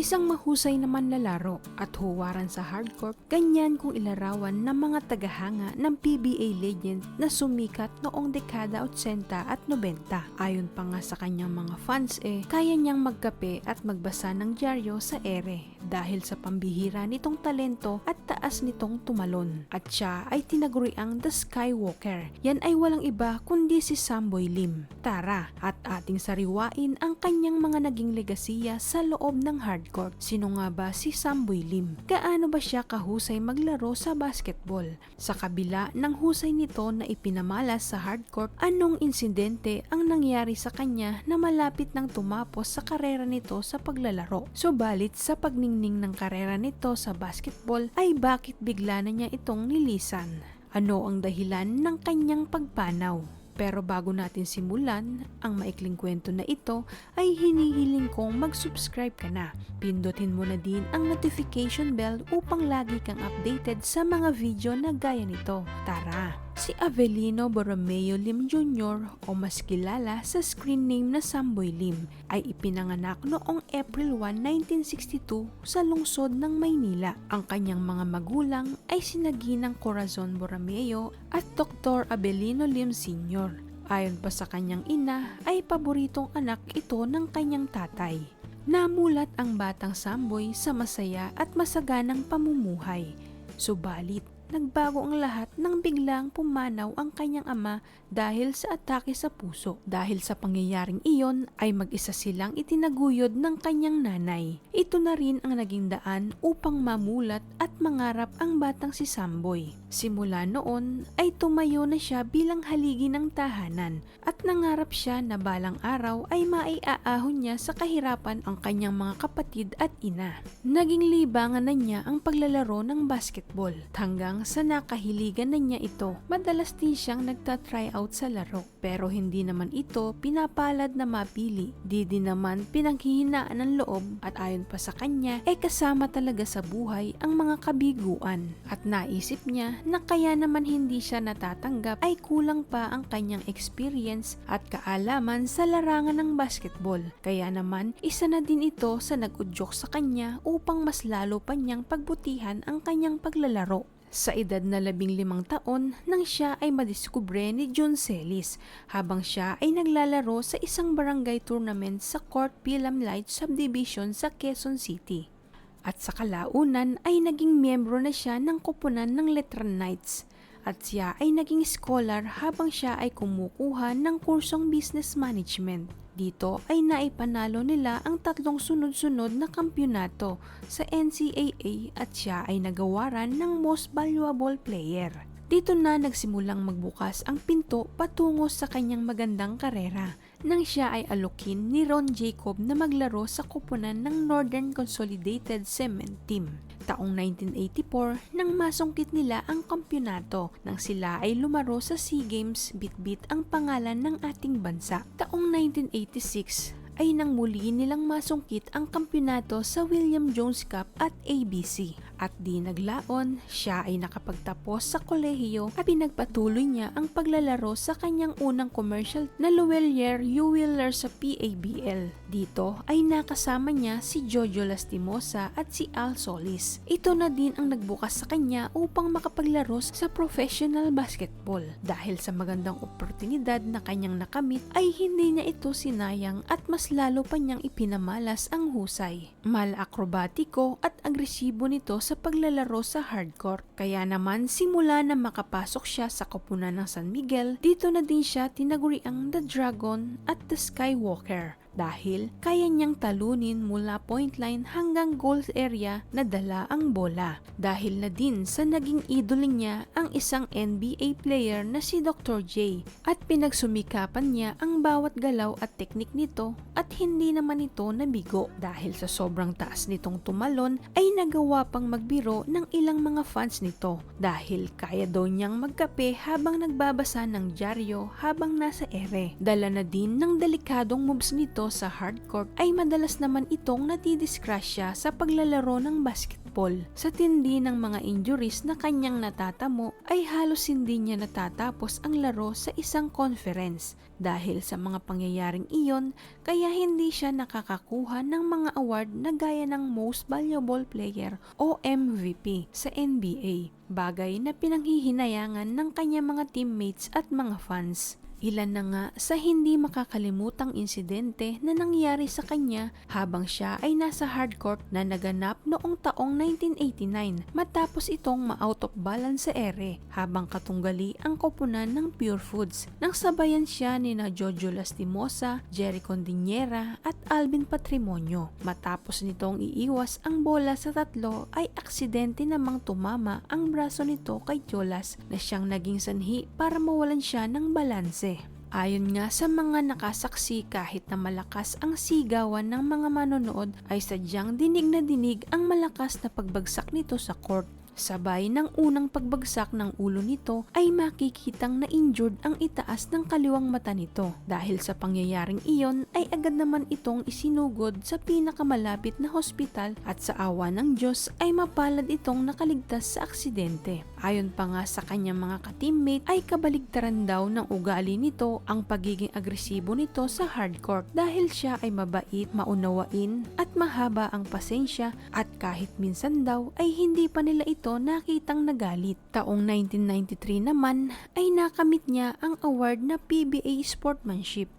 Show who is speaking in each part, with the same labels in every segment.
Speaker 1: Isang mahusay na manlalaro at huwaran sa hardcore, ganyan kung ilarawan ng mga tagahanga ng PBA legend na sumikat noong dekada 80 at 90. Ayon pa nga sa kanyang mga fans eh, kaya niyang magkape at magbasa ng dyaryo sa ere dahil sa pambihira nitong talento at taas nitong tumalon. At siya ay tinaguriang The Skywalker. Yan ay walang iba kundi si Samboy Lim. Tara at ating sariwain ang kanyang mga naging legasiya sa loob ng hardcourt. Sino nga ba si Samboy Lim? Gaano ba siya kahusay maglaro sa basketball? Sa kabila ng husay nito na ipinamalas sa hardcourt, anong insidente ang nangyari sa kanya na malapit nang tumapos sa karera nito sa paglalaro? Subalit sa pagningning ng karera nito sa basketball ay bakit bigla na niya itong nilisan? Ano ang dahilan ng kanyang pagpanaw? Pero bago natin simulan ang maikling kwento na ito ay hinihiling kong mag-subscribe ka na. Pindutin mo na din ang notification bell upang lagi kang updated sa mga video na gaya nito. Tara! Si Avelino Borromeo Lim Jr. o mas kilala sa screen name na Samboy Lim ay ipinanganak noong April 1, 1962 sa lungsod ng Maynila. Ang kanyang mga magulang ay sinaginang Corazon Borromeo at Dr. Avelino Lim Sr. Ayon pa sa kanyang ina ay paboritong anak ito ng kanyang tatay. Namulat ang batang Samboy sa masaya at masaganang pamumuhay. Subalit, nagbago ang lahat nang biglang pumanaw ang kanyang ama dahil sa atake sa puso. Dahil sa pangyayaring iyon ay mag-isa silang itinaguyod ng kanyang nanay. Ito na rin ang naging daan upang mamulat at mangarap ang batang si Samboy. Simula noon ay tumayo na siya bilang haligi ng tahanan at nangarap siya na balang araw ay maiaahon niya sa kahirapan ang kanyang mga kapatid at ina. Naging libangan na niya ang paglalaro ng basketball hanggang sa nakahiligan na niya ito. Madalas din siyang nagta-try out sa laro pero hindi naman ito pinapalad na mapili. Di din naman pinanghihinaan ng loob at ayon pa sa kanya ay kasama talaga sa buhay ang mga kabiguan at naisip niya na kaya naman hindi siya natatanggap ay kulang pa ang kanyang experience at kaalaman sa larangan ng basketball. Kaya naman isa na din ito sa nag-udyok sa kanya upang mas lalo pa niyang pagbutihan ang kanyang paglalaro. Sa edad na labing limang taon nang siya ay madiskubre ni June Celis habang siya ay naglalaro sa isang barangay tournament sa Court Pilam Light Subdivision sa Quezon City. At sa kalaunan ay naging miyembro na siya ng koponan ng Letran Knights at siya ay naging scholar habang siya ay kumukuha ng kursong business management. Dito ay naipanalo nila ang tatlong sunod-sunod na kampyonato sa NCAA at siya ay nagawaran ng Most Valuable Player. Dito na nagsimulang magbukas ang pinto patungo sa kanyang magandang karera nang siya ay alukin ni Ron Jacob na maglaro sa kupunan ng Northern Consolidated Cement Team. Taong 1984 nang masungkit nila ang kampyonato nang sila ay lumaro sa SEA Games bitbit ang pangalan ng ating bansa. Taong 1986 ay nang muli nilang masungkit ang kampyonato sa William Jones Cup at ABC. At di naglaon, siya ay nakapagtapos sa kolehiyo at pinagpatuloy niya ang paglalaro sa kanyang unang commercial na Luwelier U-Wheeler sa PABL. Dito ay nakasama niya si Jojo Lastimosa at si Al Solis. Ito na din ang nagbukas sa kanya upang makapaglaro sa professional basketball. Dahil sa magandang oportunidad na kanyang nakamit ay hindi niya ito sinayang at mas lalo pa niyang ipinamalas ang husay. Mal-akrobatiko at agresibo nito sa paglalaro sa hardcore. Kaya naman simula na makapasok siya sa koponan ng San Miguel, dito na din siya tinaguriang The Dragon at The Skywalker dahil kaya niyang talunin mula point line hanggang goal area na dala ang bola. Dahil na din sa naging idolo niya ang isang NBA player na si Dr. J at pinagsumikapan niya ang bawat galaw at teknik nito at hindi naman ito nabigo dahil sa sobrang taas nitong tumalon ay nagawa pang magbiro ng ilang mga fans nito dahil kaya daw niyang magkape habang nagbabasa ng dyaryo habang nasa ere. Dala na din ng delikadong moves nito nito sa hardcourt ay madalas naman itong natidiskrasya sa paglalaro ng basketball. Sa tindi ng mga injuries na kanyang natatamo ay halos hindi niya natatapos ang laro sa isang conference. Dahil sa mga pangyayaring iyon, kaya hindi siya nakakakuha ng mga award na gaya ng Most Valuable Player o MVP sa NBA. Bagay na pinanghihinayangan ng kanyang mga teammates at mga fans. Ilan na nga sa hindi makakalimutang insidente na nangyari sa kanya habang siya ay nasa hardcourt na naganap noong taong 1989 matapos itong ma-out of balance sa ere habang katunggali ang koponan ng Pure Foods nang sabayan siya ni na Jojo Lastimosa, Jerry Condinera at Alvin Patrimonio. Matapos nitong iiwas ang bola sa tatlo ay aksidente namang tumama ang braso nito kay Jolas na siyang naging sanhi para mawalan siya ng balanse. Ayon nga sa mga nakasaksi kahit na malakas ang sigawan ng mga manonood ay sadyang dinig na dinig ang malakas na pagbagsak nito sa court. Sabay ng unang pagbagsak ng ulo nito ay makikitang na-injured ang itaas ng kaliwang mata nito. Dahil sa pangyayaring iyon ay agad naman itong isinugod sa pinakamalapit na hospital at sa awa ng Diyos ay mapalad itong nakaligtas sa aksidente. Ayon pa nga sa kanyang mga ka-teammate ay kabaligtaran daw ng ugali nito ang pagiging agresibo nito sa hardcourt dahil siya ay mabait, maunawain at mahaba ang pasensya at kahit minsan daw ay hindi pa nila ito nakitang nagalit. Taong 1993 naman ay nakamit niya ang award na PBA Sportsmanship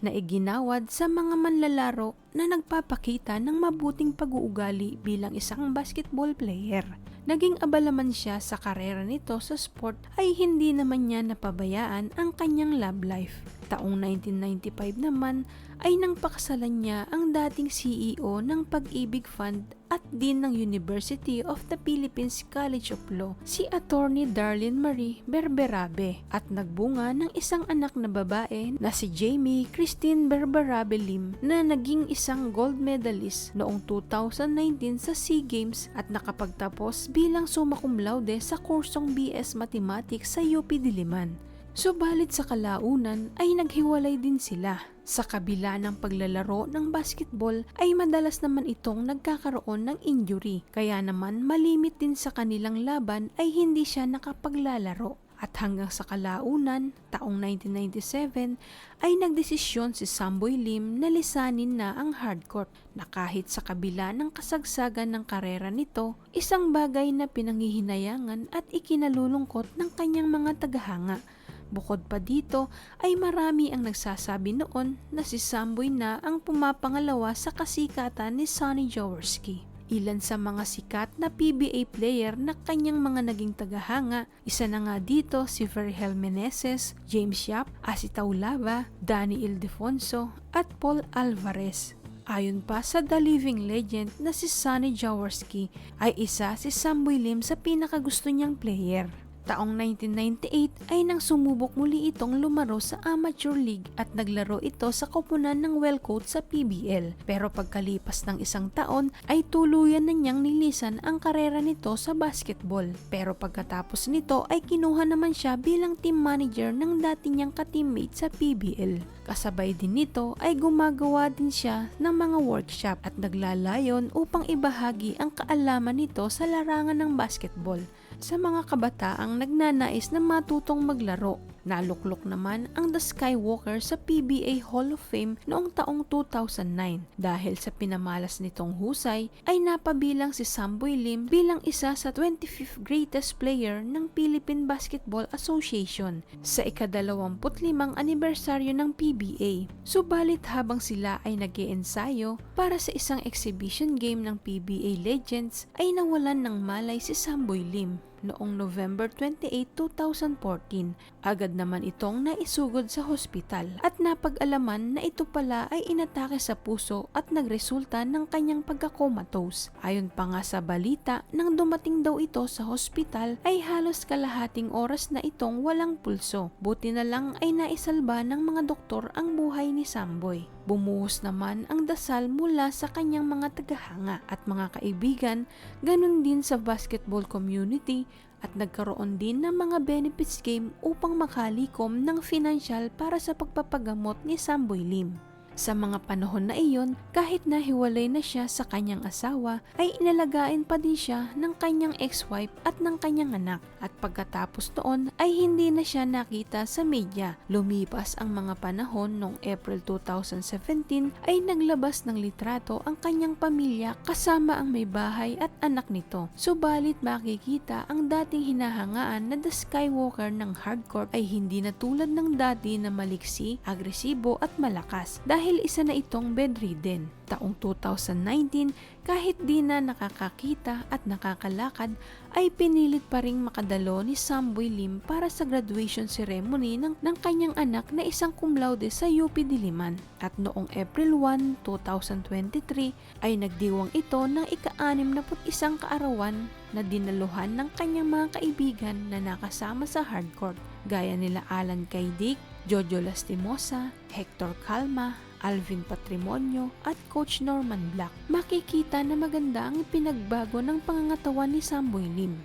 Speaker 1: na iginawad sa mga manlalaro na nagpapakita ng mabuting pag-uugali bilang isang basketball player. Naging abala man siya sa karera nito sa sport ay hindi naman niya napabayaan ang kanyang love life. Taong 1995 naman ay nang pakasalan niya ang dating CEO ng Pag-ibig Fund at Dean ng University of the Philippines College of Law, si Attorney Darlene Marie Berberabe at nagbunga ng isang anak na babae na si Jamie Christine Berberabe Lim na naging isang gold medalist noong 2019 sa SEA Games at nakapagtapos bilang summa cum laude sa kursong BS Mathematics sa UP Diliman. Subalit sa kalaunan ay naghiwalay din sila. Sa kabila ng paglalaro ng basketball ay madalas naman itong nagkakaroon ng injury. Kaya naman malimit din sa kanilang laban ay hindi siya nakapaglalaro. At hanggang sa kalaunan, taong 1997, ay nagdesisyon si Samboy Lim na lisanin na ang hardcourt. Na kahit sa kabila ng kasagsagan ng karera nito, isang bagay na pinangihinayangan at ikinalulungkot ng kanyang mga tagahanga Bukod pa dito ay marami ang nagsasabi noon na si Samboy na ang pumapangalawa sa kasikatan ni Sonny Jaworski. Ilan sa mga sikat na PBA player na kanyang mga naging tagahanga, isa na nga dito si Vergel Meneses, James Yap, Asi Taulava, Danny Ildefonso at Paul Alvarez. Ayon pa sa The Living Legend na si Sonny Jaworski ay isa si Samboy Lim sa pinakagusto niyang player. Taong 1998 ay nang sumubok muli itong lumaro sa Amateur League at naglaro ito sa koponan ng Wellcoat sa PBL. Pero pagkalipas ng isang taon ay tuluyan na niyang nilisan ang karera nito sa basketball. Pero pagkatapos nito ay kinuha naman siya bilang team manager ng dati niyang ka-teammate sa PBL. Kasabay din nito ay gumagawa din siya ng mga workshop at naglalayon upang ibahagi ang kaalaman nito sa larangan ng basketball sa mga kabataang nagnanais na matutong maglaro. Naluklok naman ang The Skywalker sa PBA Hall of Fame noong taong 2009 dahil sa pinamalas nitong husay ay napabilang si Samboy Lim bilang isa sa 25th greatest player ng Philippine Basketball Association sa ikadalawamputlimang anibersaryo ng PBA. Subalit habang sila ay nag ensayo para sa isang exhibition game ng PBA Legends ay nawalan ng malay si Samboy Lim noong November 28, 2014. Agad naman itong naisugod sa hospital at napag-alaman na ito pala ay inatake sa puso at nagresulta ng kanyang pagkakomatose. Ayon pa nga sa balita, nang dumating daw ito sa hospital ay halos kalahating oras na itong walang pulso. Buti na lang ay naisalba ng mga doktor ang buhay ni Samboy. Bumuhos naman ang dasal mula sa kanyang mga tagahanga at mga kaibigan, ganun din sa basketball community at nagkaroon din ng mga benefits game upang makalikom ng financial para sa pagpapagamot ni Samboy Lim. Sa mga panahon na iyon, kahit na hiwalay na siya sa kanyang asawa, ay inalagaan pa din siya ng kanyang ex-wife at ng kanyang anak. At pagkatapos noon ay hindi na siya nakita sa media. Lumipas ang mga panahon noong April 2017 ay naglabas ng litrato ang kanyang pamilya kasama ang may bahay at anak nito. Subalit makikita ang dating hinahangaan na The Skywalker ng hardcore ay hindi na tulad ng dati na maliksi, agresibo at malakas dahil isa na itong bedridden. Taong 2019, kahit di na nakakakita at nakakalakad, ay pinilit pa ring makadalo ni Samboy Lim para sa graduation ceremony ng, ng kanyang anak na isang cum laude sa UP Diliman. At noong April 1, 2023, ay nagdiwang ito ng ika-61 kaarawan na dinaluhan ng kanyang mga kaibigan na nakasama sa hardcore gaya nila Alan Kaidik, Jojo Lastimosa, Hector Calma, Alvin Patrimonio at Coach Norman Black. Makikita na maganda ang pinagbago ng pangangatawan ni Samboy Lim.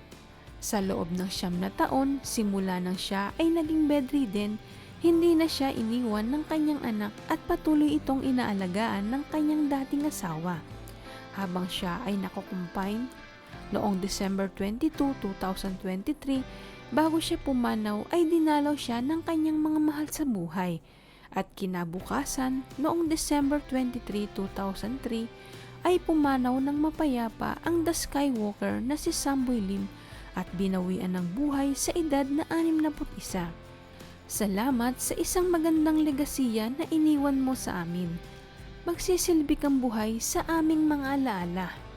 Speaker 1: Sa loob ng siyam na taon, simula nang siya ay naging bedridden, hindi na siya iniwan ng kanyang anak at patuloy itong inaalagaan ng kanyang dating asawa. Habang siya ay nakukumpine, noong December 22, 2023, bago siya pumanaw ay dinalaw siya ng kanyang mga mahal sa buhay. At kinabukasan, noong December 23, 2003, ay pumanaw ng mapayapa ang The Skywalker na si Samboy Lim at binawian ng buhay sa edad na 61. Salamat sa isang magandang legasiya na iniwan mo sa amin. Magsisilbi kang buhay sa aming mga alaala.